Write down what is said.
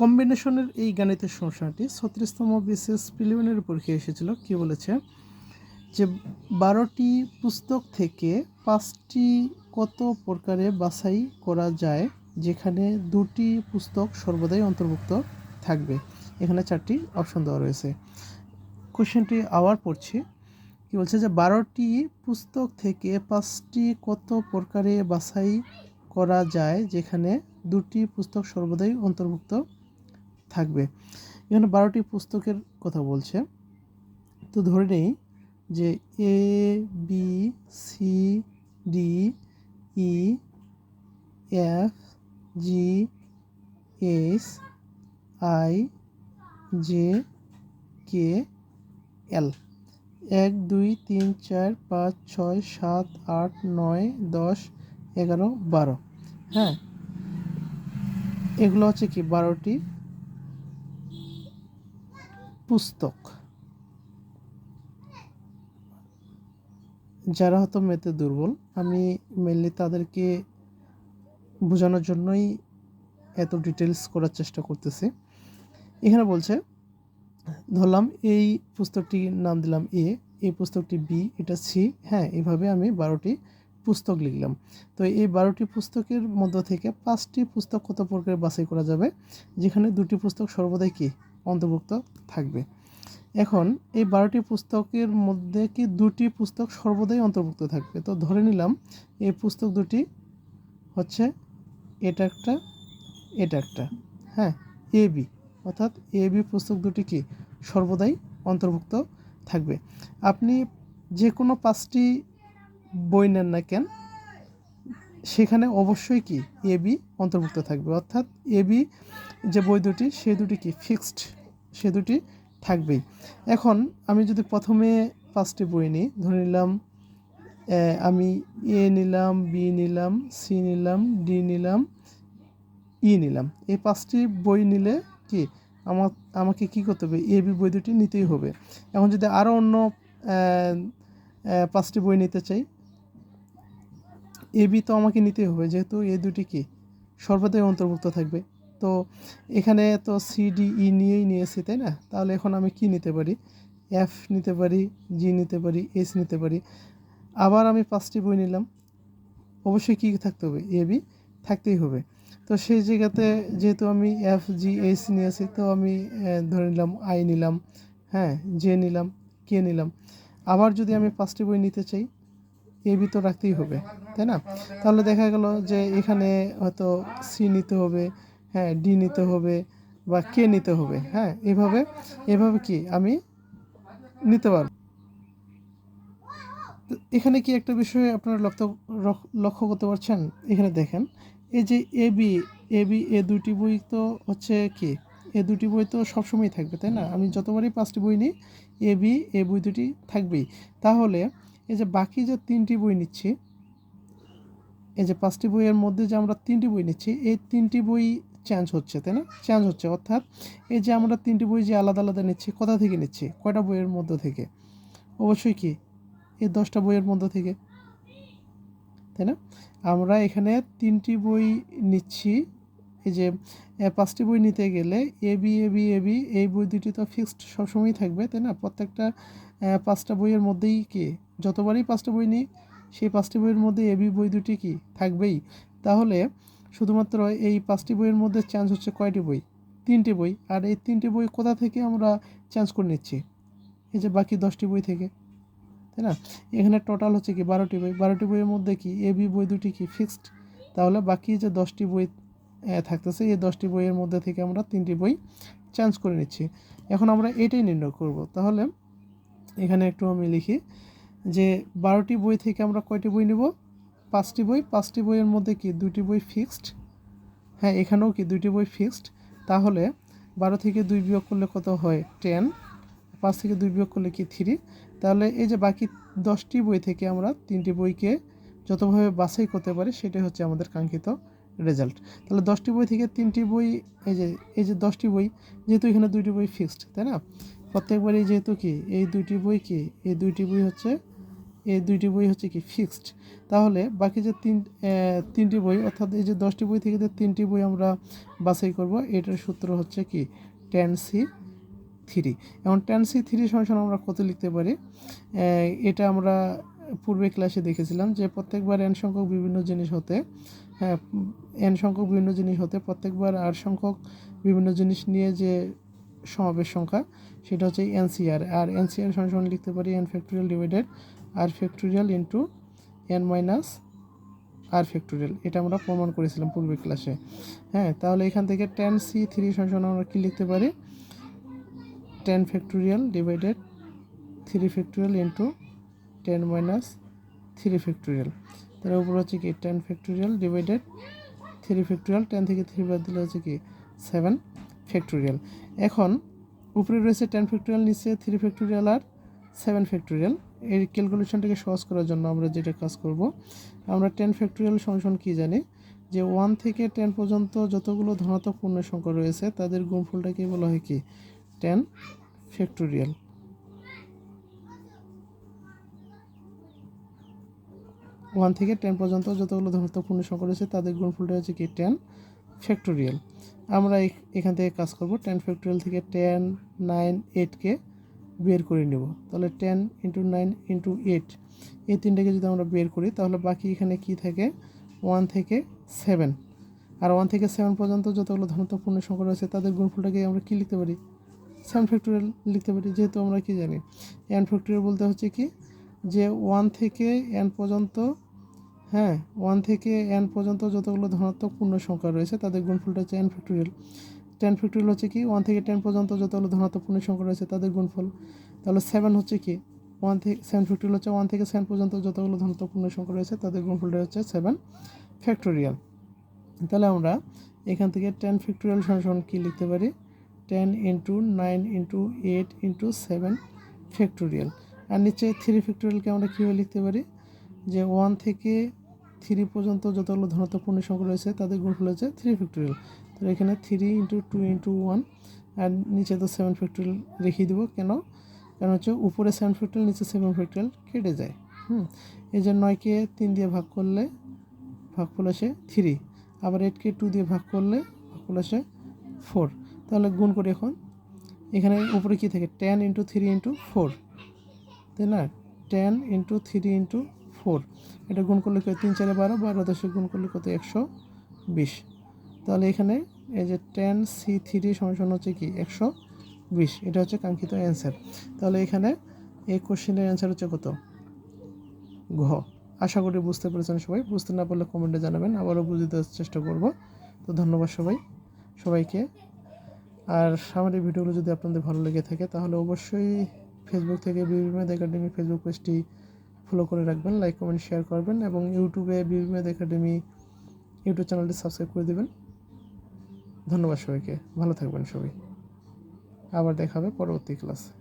কম্বিনেশনের এই গাণিতের সমস্যাটি ছত্রিশতম বিশেষ প্রিলিমিনারি পরীক্ষায় এসেছিল। কি বলেছে? যে বারোটি পুস্তক থেকে পাঁচটি কত প্রকারে বাছাই করা যায়, যেখানে দুটি পুস্তক সর্বদাই অন্তর্ভুক্ত থাকবে? এখানে চারটি অপশন দেওয়া রয়েছে। কোশ্চেনটি আবার পড়ছি। কি বলছে? যে বারোটি পুস্তক থেকে পাঁচটি কত প্রকারে বাছাই করা যায়, যেখানে দুটি পুস্তক সর্বদাই অন্তর্ভুক্ত থাকবে। এখানে বারোটি পুস্তকের কথা বলছে। তো ধরে নেই যে A B C D E F G S I J K L এক, দুই, তিন, চার, পাঁচ, ছয়, সাত, আট, নয়, দশ, এগারো, বারো। হ্যাঁ? এগুলো হচ্ছে কি? বারোটি পুস্তক। যারা হয়তো মেতে দুর্বল, আমি মেনলি তাদেরকে বোঝানোর জন্যই এত ডিটেলস করার চেষ্টা করতেছি। এখানে বলছে, ধরলাম এই পুস্তকটির নাম দিলাম এ এই পুস্তকটি বি এটা সি হ্যাঁ এভাবে আমি বারোটি পুস্তক লিখলাম। তো এই বারোটি পুস্তকের মধ্য থেকে পাঁচটি পুস্তক কত প্রকারে বাছাই করা যাবে? যেখানে দুটি পুস্তক সর্বদাই কি? অন্তর্ভুক্ত থাকবে। এখন এই বারোটি পুস্তকের মধ্যে কি দুটি পুস্তক সর্বদাই অন্তর্ভুক্ত থাকবে? তো ধরে নিলাম, এই পুস্তক দুটি হচ্ছে এটা একটা এটা একটা হ্যাঁ এ, বি, অর্থাৎ এ, বি পুস্তক দুটি কি সর্বদাই অন্তর্ভুক্ত থাকবে। আপনি যে কোনো পাঁচটি বই নেন না কেন সেখানে অবশ্যই কি এ বি অন্তর্ভুক্ত থাকবে। অর্থাৎ এ বি যে বই দুটি, সে দুটি কি ফিক্সড সে দুটি থাকবেই। এখন আমি যদি প্রথমে পাঁচটি বই নিই, ধরে নিলাম আমি এ নিলাম বি নিলাম সি নিলাম ডি নিলাম ই নিলাম। এই পাঁচটি বই নিলে কি আমার, আমাকে কি করতে হবে? এ বি বই দুটি নিতেই হবে। এখন যদি আরও অন্য পাঁচটি বই নিতে চাই এ বি তো আমাকে নিতেই হবে, যেহেতু এ দুটি কি? সর্বদাই অন্তর্ভুক্ত থাকবে। তো এখানে তো সি ডি ই নিয়েই নিয়েছি, তাই না? তাহলে এখন আমি কি নিতে পারি? এফ নিতে পারি জি নিতে পারি এস নিতে পারি। আবার আমি পাঁচটি বই নিলাম। অবশ্যই কী থাকতে হবে? এ, বি থাকতেই হবে। তো সেই জায়গাতে যেহেতু আমি এফ জি এইচ নিয়েছি, তো আমি ধরে নিলাম আই নিলাম হ্যাঁ জে নিলাম কে নিলাম। আবার যদি আমি পাঁচটি বই নিতে চাই এ বি তো রাখতেই হবে, তাই না? তাহলে দেখা গেল যে এখানে হয়তো সি নিতে হবে হ্যাঁ ডি নিতে হবে বা কে নিতে হবে হ্যাঁ এভাবে এভাবে কি আমি নিতে পারব? এখানে কি একটা বিষয়ে আপনারা লক্ষ্য লক্ষ্য করতে পারছেন? এখানে দেখেন, এই যে এ, বি এ বি, এ দুটি বই তো হচ্ছে কি? এ দুটি বই তো সবসময় থাকবে, তাই না? আমি যতবারই পাঁচটি বই নিই, এ, বি, এ বই দুটি থাকবেই। তাহলে এই যে বাকি যে তিনটি বই নিচ্ছি, এই যে পাঁচটি বইয়ের মধ্যে যে আমরা তিনটি বই নিচ্ছি, এই তিনটি বই চেঞ্জ হচ্ছে, তাই না? চেঞ্জ হচ্ছে, অর্থাৎ এই যে আমরা তিনটি বই যে আলাদা আলাদা নিচ্ছি, কোথা থেকে নিচ্ছি? কয়টা বইয়ের মধ্য থেকে? অবশ্যই কি? এই দশটা বইয়ের মধ্য থেকে, তাই না? আমরা এখানে তিনটি বই নিচ্ছি এই যে পাঁচটি বই নিতে গেলে A, B A B A, B, এই বই দুটি তো ফিক্সড সবসময়ই থাকবে, তাই না? প্রত্যেকটা পাঁচটা বইয়ের মধ্যেই কি? যতবারই পাঁচটা বই নিই, সেই পাঁচটি বইয়ের মধ্যে এ, বি বই দুটি কি? থাকবেই। তাহলে শুধুমাত্র এই পাঁচটি বইয়ের মধ্যে চেঞ্জ হচ্ছে কয়টি বই? তিনটি বই। আর এই তিনটি বই কোথা থেকে আমরা চেঞ্জ করে নিচ্ছি? এই যে বাকি দশটি বই থেকে, তাই না? এখানে টোটাল হচ্ছে কি বারোটি বই। বারোটি বইয়ের মধ্যে কি এ, বি বই দুটি কি ফিক্সড তাহলে বাকি যে দশটি বই থাকতেছে। এই দশটি বইয়ের মধ্যে থেকে আমরা তিনটি বই চেঞ্জ করে নিচ্ছি। এখন আমরা এটাই নির্ণয় করব। তাহলে এখানে একটু আমি লিখি যে, বারোটি বই থেকে আমরা কয়টি বই নেব? পাঁচটি বই। পাঁচটি বইয়ের মধ্যে কি দুটি বই ফিক্সড হ্যাঁ এখানেও কি দুটি বই ফিক্সড তাহলে বারো থেকে দুই বিয়োগ করলে কত হয়? টেন পাঁচ থেকে দুই বিয়োগ করলে কি থ্রি তাহলে এই যে বাকি দশটি বই থেকে আমরা তিনটি বইকে যতভাবে বাছাই করতে পারি, সেটাই হচ্ছে আমাদের কাঙ্ক্ষিত রেজাল্ট তাহলে দশটি বই থেকে তিনটি বই, এই যে এই যে দশটি বই, যেহেতু এখানে দুইটি বই ফিক্সড তাই না? প্রত্যেকবারই যেহেতু কি, এই দুইটি বই কি, এই দুইটি বই হচ্ছে, এই দুইটি বই হচ্ছে কি ফিক্সড তাহলে বাকি যে তিন তিনটি বই, অর্থাৎ এই যে দশটি বই থেকে যে তিনটি বই আমরা বাছাই করব, এটার সূত্র হচ্ছে কি টেন সি থ্রি এখন টেন সি থ্রি সমান আমরা কত লিখতে পারি? এটা আমরা পূর্বে ক্লাসে দেখেছিলাম যে প্রত্যেকবার এন সংখ্যক বিভিন্ন জিনিস হতে হ্যাঁ এন সংখ্যক বিভিন্ন জিনিস হতে প্রত্যেকবার আর সংখ্যক বিভিন্ন জিনিস নিয়ে যে সমাবেশ সংখ্যা, সেটা হচ্ছে এনসিআর আর এনসিআর সমান লিখতে পারি N factorial divided R factorial into N minus R factorial এটা আমরা প্রমাণ করেছিলাম পূর্বে ক্লাসে হ্যাঁ তাহলে এখান থেকে টেন সি থ্রি সমান আমরা কী লিখতে পারি? Ten factorial divided three factorial into ten minus three factorial তার উপর হচ্ছে কি ten factorial divided three factorial ten থেকে থ্রি বাদ দিলে হচ্ছে কি সেভেন ফ্যাক্টোরিয়াল এখন উপরে রয়েছে টেন ফ্যাক্টোরিয়াল নিচে থ্রি ফ্যাক্টোরিয়াল আর সেভেন ফ্যাক্টোরিয়াল এই ক্যালকুলেশনটাকে সহজ করার জন্য আমরা যেটা কাজ করব, আমরা টেন ফ্যাক্টোরিয়াল সংশোধন কী জানি? যে ওয়ান থেকে টেন পর্যন্ত যতগুলো ধনাত্মক পূর্ণ সংখ্যা রয়েছে, তাদের গুণফলটাকে বলা হয় কি টেন ফ্যাক্টোরিয়াল ওয়ান থেকে টেন পর্যন্ত যতগুলো ধনাত্মক সংখ্যা রয়েছে, তাদের গুণফলটা হচ্ছে কি টেন ফ্যাক্টোরিয়াল। আমরা এখ- এখান থেকে কাজ করব, টেন ফ্যাক্টোরিয়াল থেকে টেন, নাইন এইটকে বের করে নেব। তাহলে ten into nine into eight, এই তিনটাকে যদি আমরা বের করি, তাহলে বাকি এখানে কি থাকে? ওয়ান থেকে সেভেন। আর ওয়ান থেকে সেভেন পর্যন্ত যতগুলো ধনাত্মক পূর্ণ সংখ্যা রয়েছে, তাদের গুণফলটাকে আমরা কী লিখতে পারি? সেভেন ফ্যাক্টোরিয়াল লিখতে পারি, যেহেতু আমরা কি জানি? এন ফ্যাক্টোরিয়াল বলতে হচ্ছে কি যে ওয়ান থেকে এন পর্যন্ত হ্যাঁ ওয়ান থেকে এন পর্যন্ত যতগুলো ধনাত্মক পূর্ণ সংখ্যা রয়েছে, তাদের গুণফলটা হচ্ছে এন ফ্যাক্টোরিয়াল টেন ফ্যাক্টোরিয়াল হচ্ছে কি? ওয়ান থেকে টেন পর্যন্ত যতগুলো ধনাত্মক পূর্ণ সংখ্যা রয়েছে, তাদের গুণফল। তাহলে সেভেন হচ্ছে কি? ওয়ান থেকে সেভেন ফ্যাক্টোরিয়াল হচ্ছে ওয়ান থেকে সেভেন পর্যন্ত যতগুলো ধনাত্মক পূর্ণ সংখ্যা রয়েছে, তাদের গুণফলটা হচ্ছে সেভেন ফ্যাক্টোরিয়াল তাহলে আমরা এখান থেকে টেন ফ্যাক্টোরিয়াল সমান কী লিখতে পারি? Ten into nine into eight into seven factorial আর নিচে থ্রি ফ্যাক্টোরিয়ালকে আমরা কীভাবে লিখতে পারি? যে ওয়ান থেকে থ্রি পর্যন্ত যতগুলো ধনাত্মক পূর্ণ সংখ্যা রয়েছে, তাদের গুণফল হচ্ছে থ্রি ফ্যাক্টোরিয়াল তো এখানে three into two into one আর নিচে তো সেভেন ফ্যাক্টোরিয়াল রেখে দেবো। কেন? কারণ হচ্ছে উপরে সেভেন ফ্যাক্টোরিয়াল নিচে সেভেন ফ্যাক্টোরিয়াল কেটে যায়। হুম? এই যে নয়কে তিন দিয়ে ভাগ করলে ভাগফল আসে থ্রি আবার এইটকে টু দিয়ে ভাগ করলে ভাগফল আসে ফোর তাহলে গুণ করি এখন। এখানে উপরে কী থাকে? Ten into three into four তাই না ten into three into four এটা গুণ করলে তিন, চারে বারো বারো দশে গুণ করলে কত? একশো বিশ। তাহলে এখানে এই যে টেন সি থ্রি সমান হচ্ছে কি? একশো বিশ। এটা হচ্ছে কাঙ্ক্ষিত অ্যান্সার তাহলে এখানে এই কোশ্চেনের অ্যান্সার হচ্ছে কত? ঘ। আশা করি বুঝতে পেরেছেন সবাই। বুঝতে না পারলে কমেন্টে জানাবেন। আবারও বুঝে দেওয়ার চেষ্টা করব। তো ধন্যবাদ সবাই। সবাইকে। আর আমার এই ভিডিওগুলো যদি আপনাদের ভালো লেগে থাকে, তাহলে অবশ্যই ফেসবুক থেকে বিবিমেদ একাডেমি ফেসবুক পেজটি ফলো করে রাখবেন লাইক কমেন্ট শেয়ার করবেন এবং ইউটিউবে বিবিমেদ একাডেমি ইউটিউব চ্যানেলটি সাবস্ক্রাইব করে দেবেন। ধন্যবাদ সবাইকে। ভালো থাকবেন সবাই। আবার দেখাবে পরবর্তী ক্লাসে